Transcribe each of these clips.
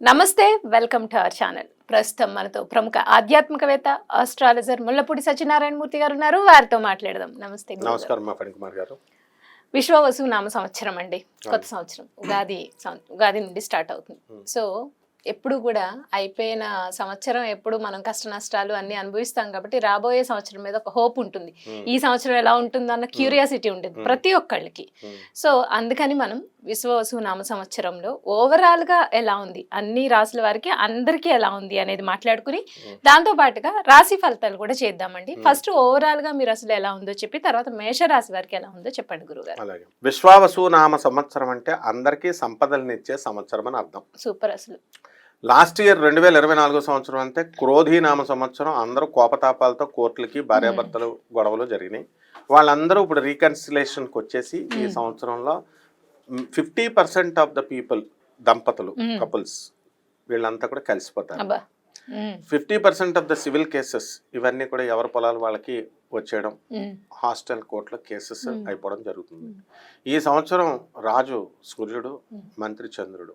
నమస్తే welcome to our channel. ప్రస్తుతం మనతో ప్రముఖ ఆధ్యాత్మికవేత్త ఆస్ట్రాలజర్ ముల్లపూడి సత్యనారాయణ మూర్తి గారు ఉన్నారు. వారితో మాట్లాడదాం. నమస్తే. నమస్కారం కుమార్ గారు. విశ్వవసు నామ సంవత్సరం అండి. కొత్త సంవత్సరం. ఉగాది ఉగాది నుండి స్టార్ట్ అవుతుంది. సో ఎప్పుడు కూడా అయిపోయిన సంవత్సరం ఎప్పుడు మనం కష్ట నష్టాలు అన్ని అనుభవిస్తాం కాబట్టి రాబోయే సంవత్సరం మీద ఒక హోప్ ఉంటుంది. ఈ సంవత్సరం ఎలా ఉంటుంది అన్న క్యూరియాసిటీ ఉంటుంది. ప్రతి ఒక్కళ్ళకి. సో అందుకని మనం విశ్వవసు నామ సంవత్సరంలో ఓవరాల్గా ఎలా ఉంది? అన్ని రాసుల వారికి అందరికీ ఎలా ఉంది అనేది మాట్లాడుకుని. దాంతో పాటుగా రాశి ఫలితాలు కూడా చేద్దామండి. ఫస్ట్ ఓవరాల్గా మీరు అసలు ఎలా ఉందో చెప్పి తర్వాత మేష రాశి వారికి ఎలా ఉందో చెప్పండి గురుగారు. అలాగే. విశ్వావసు నామ సంవత్సరం అంటే అందరికీ సంపదలనిచ్చే సంవత్సరం అని అర్థం. సూపర్ అసలు. లాస్ట్ ఇయర్ రెండు వేల ఇరవై నాలుగో సంవత్సరం అంటే క్రోధి నామ సంవత్సరం అందరూ కోపతాపాలతో కోర్టులకి భార్యాభర్తలు గొడవలు జరిగినాయి. వాళ్ళందరూ ఇప్పుడు రీకన్సిలేషన్కి వచ్చేసి ఈ. సంవత్సరంలో fifty percent of the people దంపతులు. కపుల్స్ వీళ్ళంతా కూడా కలిసిపోతారు fifty percent of the civil cases ఇవన్నీ కూడా ఎవరి పొలాలు వాళ్ళకి వచ్చేయడం హాస్టల్ కోర్టులో కేసెస్. అయిపోవడం జరుగుతుంది. ఈ సంవత్సరం రాజు సూర్యుడు. మంత్రి చంద్రుడు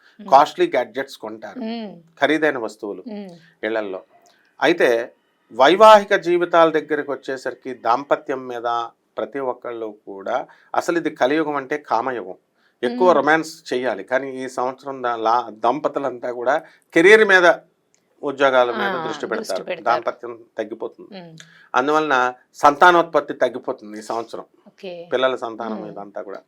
కాస్ట్లీ గ్యాడ్జెట్స్ కొంటారు. ఖరీదైన వస్తువులు ఇళ్ళల్లో. అయితే వైవాహిక జీవితాల దగ్గరికి వచ్చేసరికి దాంపత్యం మీద ప్రతి ఒక్కళ్ళు కూడా అసలు ఇది కలియుగం అంటే కామయుగం. ఎక్కువ. రొమాన్స్ చేయాలి. కానీ ఈ సంవత్సరం లా- దంపతులంతా కూడా కెరీర్ మీద ఉద్యోగాల మీద దృష్టి పెడతారు. దాంపత్యం తగ్గిపోతుంది. అందువలన సంతానోత్పత్తి తగ్గిపోతుంది ఈ సంవత్సరం. పిల్లల సంతానం. మీద అంతా కూడా.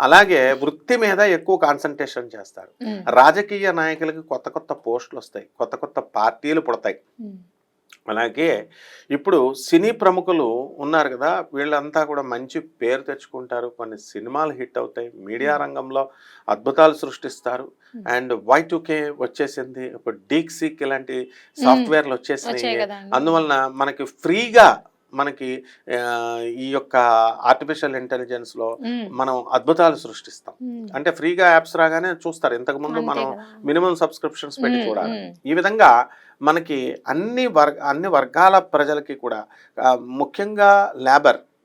అలాగే వృత్తి మీద ఎక్కువ కాన్సన్ట్రేషన్ చేస్తారు. రాజకీయ నాయకులకి కొత్త కొత్త పోస్టులు వస్తాయి. కొత్త కొత్త పార్టీలు పుడతాయి. అలాగే ఇప్పుడు సినీ ప్రముఖులు ఉన్నారు కదా వీళ్ళంతా కూడా మంచి పేరు తెచ్చుకుంటారు. కొన్ని సినిమాలు హిట్ అవుతాయి. మీడియా రంగంలో అద్భుతాలు సృష్టిస్తారు. అండ్ వై కే వచ్చేసింది. ఇప్పుడు డీక్సీక్ ఇలాంటి సాఫ్ట్వేర్లు వచ్చేసినాయి. అందువలన మనకి ఫ్రీగా మనకి ఈ యొక్క ఆర్టిఫిషియల్ ఇంటెలిజెన్స్లో మనం అద్భుతాలు సృష్టిస్తాం. అంటే ఫ్రీగా యాప్స్ రాగానే చూస్తారు. ఇంతకు ముందు అంతే మనం. మినిమం సబ్స్క్రిప్షన్స్ పెట్టి చూడాలి. ఈ విధంగా మనకి అన్ని వర్గ అన్ని వర్గాల ప్రజలకి కూడా ముఖ్యంగా లేబర్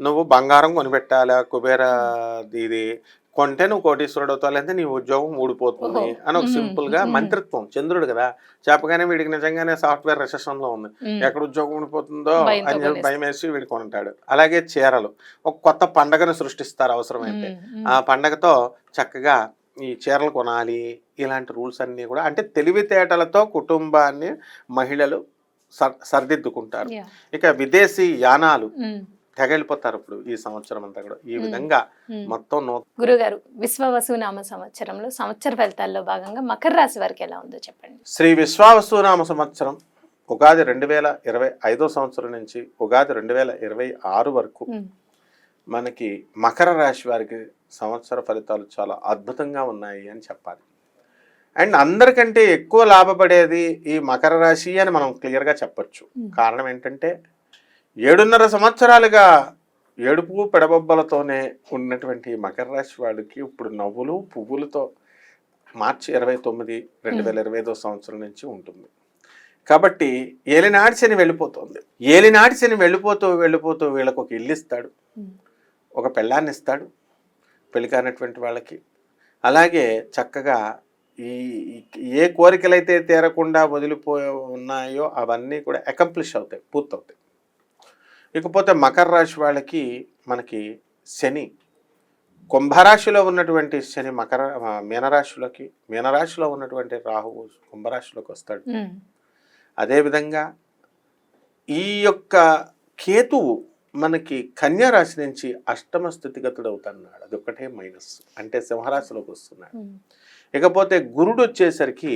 నువ్వు బంగారం కొనిపెట్టాలా? కుబేర ఇది కొంటే నువ్వు కోటీశ్వరుడు అవుతావు లేదంటే నీ ఉద్యోగం ఊడిపోతుంది. అని ఒక. సింపుల్గా. మంత్రిత్వం. చంద్రుడు కదా చెప్పగానే వీడికి నిజంగానే సాఫ్ట్వేర్ రెసెషన్లో ఉంది ఎక్కడ ఉద్యోగం ఊడిపోతుందో అని చెప్పి. భయం వేసి వీడు కొంటాడు అలాగే చీరలు. ఒక కొత్త పండగను సృష్టిస్తారు అవసరమైతే. ఆ పండగతో చక్కగా ఈ చీరలు కొనాలి ఇలాంటి రూల్స్ అన్నీ కూడా అంటే తెలివితేటలతో కుటుంబాన్ని మహిళలు సర్ సరిదిద్దుకుంటారు. ఇక విదేశీ యానాలు. తెగలిపోతారు ఇప్పుడు ఈ సంవత్సరం అంతా కూడా ఈ. విధంగా. మొత్తం గురుగారు విశ్వవసునామ సంవత్సరంలో సంవత్సర ఫలితాల్లో భాగంగా మకర రాశి వారికి ఎలా ఉందో చెప్పండి శ్రీ విశ్వావసునామ సంవత్సరం ఉగాది రెండు వేల ఇరవై ఐదో సంవత్సరం నుంచి ఉగాది రెండు వేల ఇరవై ఆరు వరకు మనకి మకర రాశి వారికి సంవత్సర ఫలితాలు చాలా అద్భుతంగా ఉన్నాయి అని చెప్పాలి అండ్ అందరికంటే ఎక్కువ లాభపడేది ఈ మకర రాశి అని మనం క్లియర్గా చెప్పొచ్చు. కారణం ఏంటంటే ఏడున్నర సంవత్సరాలుగా ఏడుపు పెడబొబ్బలతోనే ఉన్నటువంటి మకర రాశి వాళ్ళకి ఇప్పుడు నవ్వులు పువ్వులతో మార్చి ఇరవై తొమ్మిది రెండు వేల ఇరవై ఐదో సంవత్సరం నుంచి ఉంటుంది. కాబట్టి ఏలినాటి శని వెళ్ళిపోతుంది. ఏలినాటి శని వెళ్ళిపోతూ వెళ్ళిపోతూ వీళ్ళకు ఒక ఇల్లు ఇస్తాడు. ఒక పెళ్ళాన్ని ఇస్తాడు. పెళ్ళి కానటువంటి వాళ్ళకి. అలాగే చక్కగా ఈ ఈ- ఏ కోరికలైతే తీరకుండా వదిలిపోయి ఉన్నాయో అవన్నీ కూడా అకంప్లిష్ అవుతాయి పూర్తవుతాయి. ఇకపోతే మకర రాశి వాళ్ళకి మనకి శని కుంభరాశిలో ఉన్నటువంటి శని మకర మీనరాశిలోకి మీనరాశిలో ఉన్నటువంటి రాహువు కుంభరాశిలోకి వస్తాడు. అదేవిధంగా ఈ యొక్క కేతువు మనకి కన్యా రాశి నుంచి అష్టమ స్థితిగతుడు అవుతున్నాడు అదొక్కటే మైనస్. అంటే సింహరాశిలోకి వస్తున్నాడు. ఇకపోతే గురుడు వచ్చేసరికి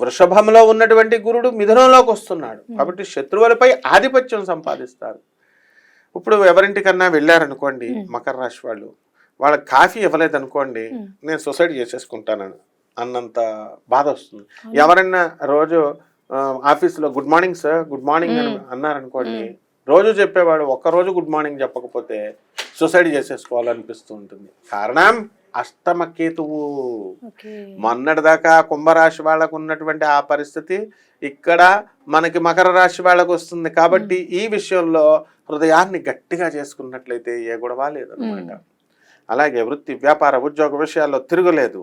వృషభంలో ఉన్నటువంటి గురుడు మిథునంలోకి వస్తున్నాడు కాబట్టి శత్రువులపై ఆధిపత్యం సంపాదిస్తారు ఇప్పుడు ఎవరింటికన్నా వెళ్ళారనుకోండి. మకర రాశి వాళ్ళు వాళ్ళకి కాఫీ ఇవ్వలేదు అనుకోండి. నేను సొసైడ్ చేసేసుకుంటాను అన్నంత బాధ వస్తుంది ఎవరైనా రోజు ఆఫీసులో good morning sir good morning అని. అన్నారనుకోండి. రోజు చెప్పేవాడు ఒక్క రోజు గుడ్ మార్నింగ్ చెప్పకపోతే సొసైడ్ చేసేసుకోవాలనిపిస్తూ ఉంటుంది కారణం అష్టమ కేతువు మొన్నటిదాకా కుంభరాశి వాళ్ళకు ఉన్నటువంటి ఆ పరిస్థితి ఇక్కడ మనకి మకర రాశి వాళ్ళకు వస్తుంది కాబట్టి ఈ విషయంలో హృదయాన్ని గట్టిగా చేసుకున్నట్లయితే ఏ గొడవ లేదనమాట మ్మ్. అలాగే వృత్తి వ్యాపార ఉద్యోగ విషయాల్లో తిరగలేదు.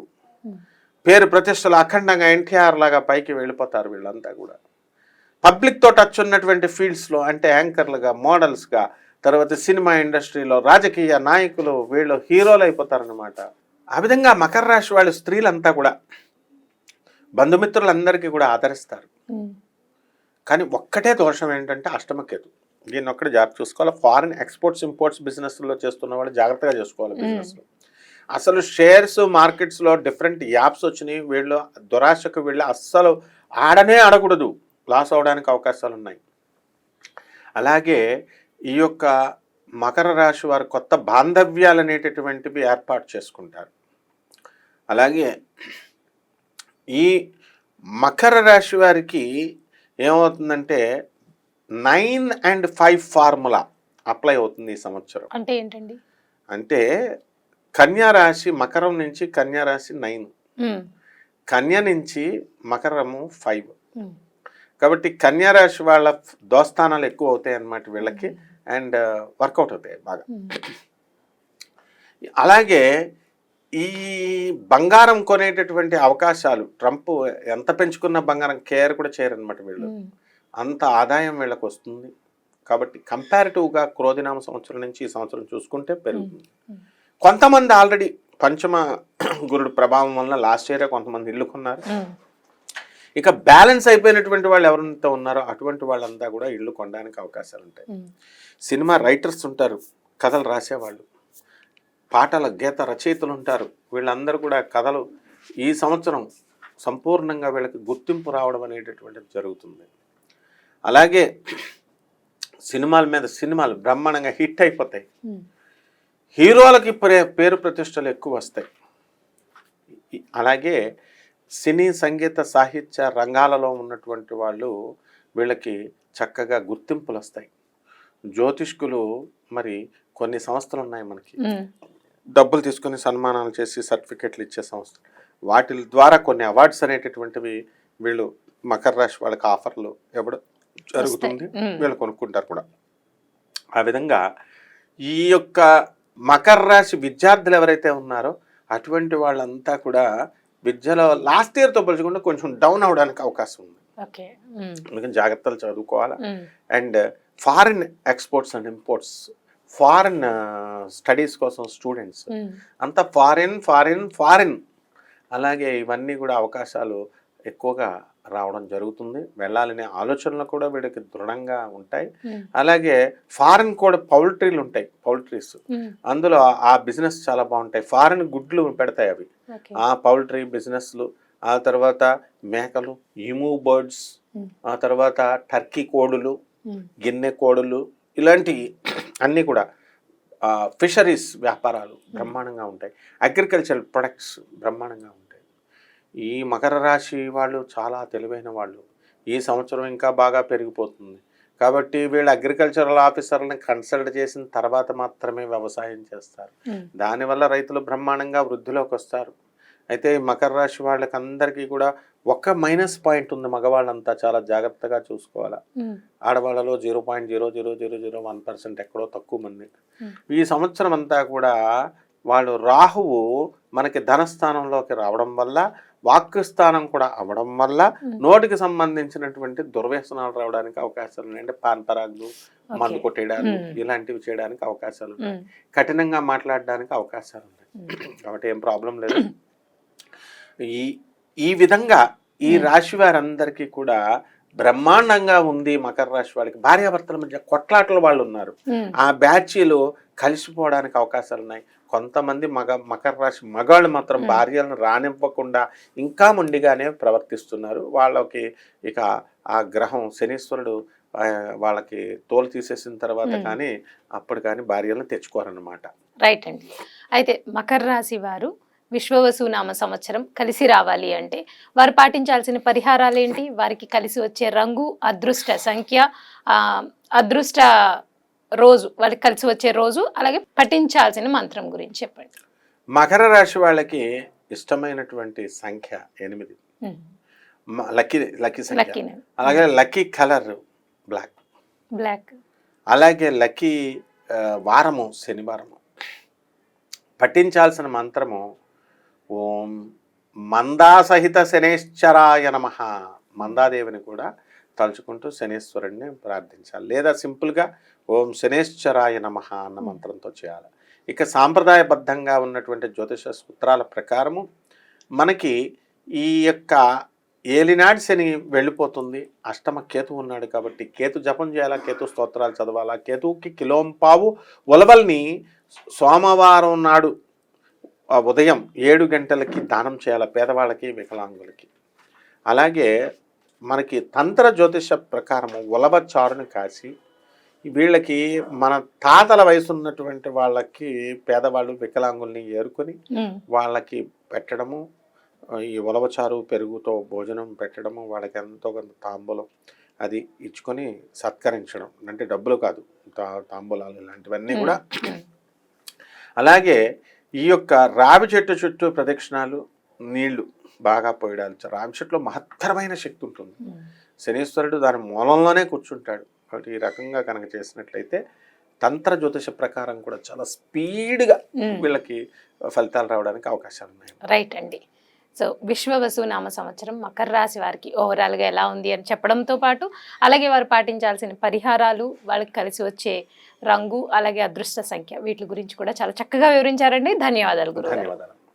పేరు ప్రతిష్టలు అఖండంగా ఎన్టీఆర్ లాగా పైకి వెళ్ళిపోతారు వీళ్ళంతా కూడా. పబ్లిక్తో టచ్ ఉన్నటువంటి ఫీల్డ్స్లో అంటే యాంకర్లుగా మోడల్స్గా తర్వాత సినిమా ఇండస్ట్రీలో రాజకీయ నాయకులు వీళ్ళు హీరోలు అయిపోతారనమాట ఆ విధంగా మకర రాశి వాళ్ళు స్త్రీలంతా కూడా బంధుమిత్రులందరికీ కూడా ఆదరిస్తారు. కానీ ఒక్కటే దోషం ఏంటంటే అష్టమకేతు దీన్ని ఒక్కటి జాగ్రత్త చూసుకోవాలి. ఫారిన్ ఎక్స్పోర్ట్స్ ఇంపోర్ట్స్ బిజినెస్లో చేస్తున్న వాళ్ళు జాగ్రత్తగా చేసుకోవాలి బిజినెస్లో అసలు షేర్స్ మార్కెట్స్లో డిఫరెంట్ యాప్స్ వచ్చినాయి. వీళ్ళు దురాశకు వీళ్ళు అస్సలు ఆడనే ఆడకూడదు. లాస్ అవడానికి అవకాశాలు ఉన్నాయి. అలాగే ఈ యొక్క మకర రాశి వారు కొత్త బాంధవ్యాలు అనేటటువంటివి ఏర్పాటు చేసుకుంటారు. అలాగే ఈ మకర రాశి వారికి ఏమవుతుందంటే nine and five formula apply అవుతుంది ఈ సంవత్సరం. అంటే ఏంటండి? అంటే కన్యా రాశి మకరం నుంచి కన్యా రాశి నైన్. కన్య నుంచి మకరము ఫైవ్. కాబట్టి కన్యా రాశి వాళ్ళ దోస్తానాలు ఎక్కువ అవుతాయి అన్నమాట వీళ్ళకి అండ్ వర్కౌట్ అవుతాయి బాగా. అలాగే ఈ బంగారం కొనేటటువంటి అవకాశాలు ట్రంప్ ఎంత పెంచుకున్న బంగారం కేర్ కూడా చేయరనమాట వీళ్ళు. అంత ఆదాయం వీళ్ళకి వస్తుంది. కాబట్టి కంపారిటివ్గా క్రోధినామ సంవత్సరం నుంచి ఈ సంవత్సరం చూసుకుంటే పెరుగుతుంది. కొంతమంది ఆల్రెడీ పంచమ గురుడు ప్రభావం వల్ల లాస్ట్ ఇయర్ కొంతమంది ఇల్లు కొన్నారు. ఇక బ్యాలెన్స్ అయిపోయినటువంటి వాళ్ళు ఎవరంతా ఉన్నారో అటువంటి వాళ్ళంతా కూడా ఇల్లు కొనడానికి అవకాశాలు ఉంటాయి సినిమా రైటర్స్ ఉంటారు కథలు రాసేవాళ్ళు. పాటల గీత రచయితలు ఉంటారు వీళ్ళందరూ కూడా కథలు ఈ సంవత్సరం సంపూర్ణంగా వీళ్ళకి గుర్తింపు రావడం అనేటటువంటిది జరుగుతుంది. అలాగే సినిమాల మీద సినిమాలు బ్రహ్మాండంగా హిట్ అయిపోతాయి. హీరోలకి ప్రే పేరు ప్రతిష్టలు ఎక్కువ వస్తాయి. అలాగే సినీ సంగీత సాహిత్య రంగాలలో ఉన్నటువంటి వాళ్ళు వీళ్ళకి చక్కగా గుర్తింపులు వస్తాయి జ్యోతిష్కులు మరి కొన్ని సంస్థలు ఉన్నాయి మనకి డబ్బులు తీసుకొని సన్మానాలు చేసి సర్టిఫికెట్లు ఇచ్చే సంస్థ. వాటి ద్వారా కొన్ని అవార్డ్స్ అనేటటువంటివి వీళ్ళు మకర రాశి వాళ్ళకి ఆఫర్లు ఇవ్వడం జరుగుతుంది. వీళ్ళు కొనుక్కుంటారు కూడా. ఆ విధంగా ఈ యొక్క మకర రాశి విద్యార్థులు ఎవరైతే ఉన్నారో అటువంటి వాళ్ళంతా కూడా విద్యలో లాస్ట్ ఇయర్తో పోల్చుకుంటే కొంచెం డౌన్ అవడానికి అవకాశం ఉంది. అందుకని జాగ్రత్తలు చదువుకోవాలా. And foreign exports and imports foreign studies కోసం స్టూడెంట్స్. అంత ఫారిన్ ఫారిన్ ఫారిన్. అలాగే ఇవన్నీ కూడా అవకాశాలు ఎక్కువగా రావడం జరుగుతుంది. వెళ్ళాలనే ఆలోచనలు కూడా వీడికి దృఢంగా ఉంటాయి. అలాగే ఫారిన్ కూడా పౌల్ట్రీలు ఉంటాయి పౌల్ట్రీస్. అందులో ఆ బిజినెస్ చాలా బాగుంటాయి. ఫారిన్ గుడ్లు పెడతాయి అవి. ఆ పౌల్ట్రీ బిజినెస్లు ఆ తర్వాత మేకలు ఇమూ బర్డ్స్ ఆ తర్వాత టర్కీ కోడులు గిన్నె కోడులు ఇలాంటి అన్నీ కూడా ఫిషరీస్ వ్యాపారాలు బ్రహ్మాండంగా ఉంటాయి. అగ్రికల్చర్ ప్రొడక్ట్స్ బ్రహ్మాండంగా ఉంటాయి. ఈ మకర రాశి వాళ్ళు చాలా తెలివైన వాళ్ళు. ఈ సంవత్సరం ఇంకా బాగా పెరిగిపోతుంది. కాబట్టి వీళ్ళు అగ్రికల్చరల్ ఆఫీసర్లను కన్సల్ట్ చేసిన తర్వాత మాత్రమే వ్యవసాయం చేస్తారు. దానివల్ల రైతులు బ్రహ్మాండంగా వృద్ధిలోకి వస్తారు. అయితే మకర రాశి వాళ్ళకి అందరికీ కూడా ఒక్క మైనస్ పాయింట్ ఉంది మగవాళ్ళంతా చాలా జాగ్రత్తగా చూసుకోవాలి. ఆడవాళ్ళలో zero point zero zero zero zero one percent ఎక్కడో తక్కువ మంది. ఈ సంవత్సరం అంతా కూడా వాళ్ళు రాహువు మనకి ధనస్థానంలోకి రావడం వల్ల వాక్కు స్థానం కూడా అవడం వల్ల. నోటికి సంబంధించినటువంటి దుర్వ్యసనాలు రావడానికి అవకాశాలు ఉన్నాయి. అంటే పాన్ పరాగ్లు మందు. కొట్టేయడాలు Hmm. ఇలాంటివి చేయడానికి అవకాశాలు ఉన్నాయి. కఠినంగా మాట్లాడడానికి అవకాశాలు ఉన్నాయి. కాబట్టి ఏం ప్రాబ్లం లేదు. ఈ ఈ విధంగా ఈ. రాశి వారందరికీ కూడా బ్రహ్మాండంగా ఉంది మకర రాశి వాళ్ళకి. భార్యాభర్తల మధ్య కొట్లాటలు వాళ్ళు ఉన్నారు. ఆ బ్యాచీలు కలిసిపోవడానికి అవకాశాలు ఉన్నాయి కొంతమంది మగ మకర రాశి మగాళ్ళు మాత్రం. భార్యలను రానివ్వకుండా ఇంకా మొండిగానే ప్రవర్తిస్తున్నారు. వాళ్ళకి ఇక ఆ గ్రహం శనీశ్వరుడు వాళ్ళకి తోలు తీసేసిన తర్వాత. కానీ అప్పుడు కానీ భార్యలను తెచ్చుకోరన్నమాట. రైట్ అండి. అయితే మకర రాశి వారు విశ్వవసు నామ సంవత్సరం కలిసి రావాలి అంటే వారు పాటించాల్సిన పరిహారాలు ఏంటి వారికి కలిసి వచ్చే రంగు అదృష్ట సంఖ్య అదృష్ట రోజు వాళ్ళకి కలిసి వచ్చే రోజు అలాగే పఠించాల్సిన మంత్రం గురించి చెప్పండి. మకర రాశి వాళ్ళకి ఇష్టమైనటువంటి సంఖ్య ఎనిమిది. లక్కీ లక్కీ సంఖ్య. అలాగే లక్కీ కలర్ బ్లాక్. బ్లాక్. అలాగే లక్కీ వారము శనివారము. పఠించాల్సిన మంత్రము ఓం మందాసహిత శనేశ్వరాయ నమ. మందాదేవిని కూడా తలుచుకుంటూ శనేశ్వరుడిని ప్రార్థించాలి. లేదా సింపుల్గా ఓం శనేశ్వరాయ నమ అన్న మంత్రంతో చేయాలి. ఇక సాంప్రదాయబద్ధంగా ఉన్నటువంటి జ్యోతిష సూత్రాల ప్రకారము మనకి ఈ యొక్క ఏలినాటి శని వెళ్ళిపోతుంది. అష్టమ కేతు ఉన్నాడు కాబట్టి కేతు జపం చేయాలా? కేతు స్తోత్రాలు చదవాలా? కేతువుకి కిలోంపావు ఉలవల్ని సోమవారం నాడు ఉదయం ఏడు గంటలకి దానం చేయాలి పేదవాళ్ళకి వికలాంగులకి. అలాగే మనకి తంత్ర జ్యోతిష ప్రకారము ఉలవ చారుని కాసి వీళ్ళకి మన తాతల వయసు ఉన్నటువంటి వాళ్ళకి పేదవాళ్ళు వికలాంగుల్ని ఏరుకొని వాళ్ళకి పెట్టడము ఈ ఉలవచారు పెరుగుతో భోజనం పెట్టడము వాళ్ళకి ఎంతో కొంత తాంబూలం అది ఇచ్చుకొని సత్కరించడం. అంటే డబ్బులు కాదు తాంబూలాలు ఇలాంటివన్నీ కూడా. అలాగే ఈ యొక్క రావి చెట్టు చుట్టూ ప్రదక్షిణాలు నీళ్ళు బాగా పోయడాలు రావి చెట్టులో మహత్తరమైన శక్తి ఉంటుంది. ఉమ్. శనీశ్వరుడు దాని మూలంలోనే కూర్చుంటాడు. కాబట్టి ఈ రకంగా కనుక చేసినట్లయితే తంత్ర జ్యోతిష ప్రకారం కూడా చాలా స్పీడ్గా మ్మ్. వీళ్ళకి ఫలితాలు రావడానికి అవకాశాలు ఉన్నాయి. రైట్ అండి. సో విశ్వవసు నామ సంవత్సరం మకర రాశి వారికి ఓవరాల్గా ఎలా ఉంది అని చెప్పడంతో పాటు అలాగే వారు పాటించాల్సిన పరిహారాలు వాళ్ళకి కలిసి వచ్చే రంగు అలాగే అదృష్ట సంఖ్య వీటి గురించి కూడా చాలా చక్కగా వివరించారండి. ధన్యవాదాలు గురువు ధన్యవాదాలు.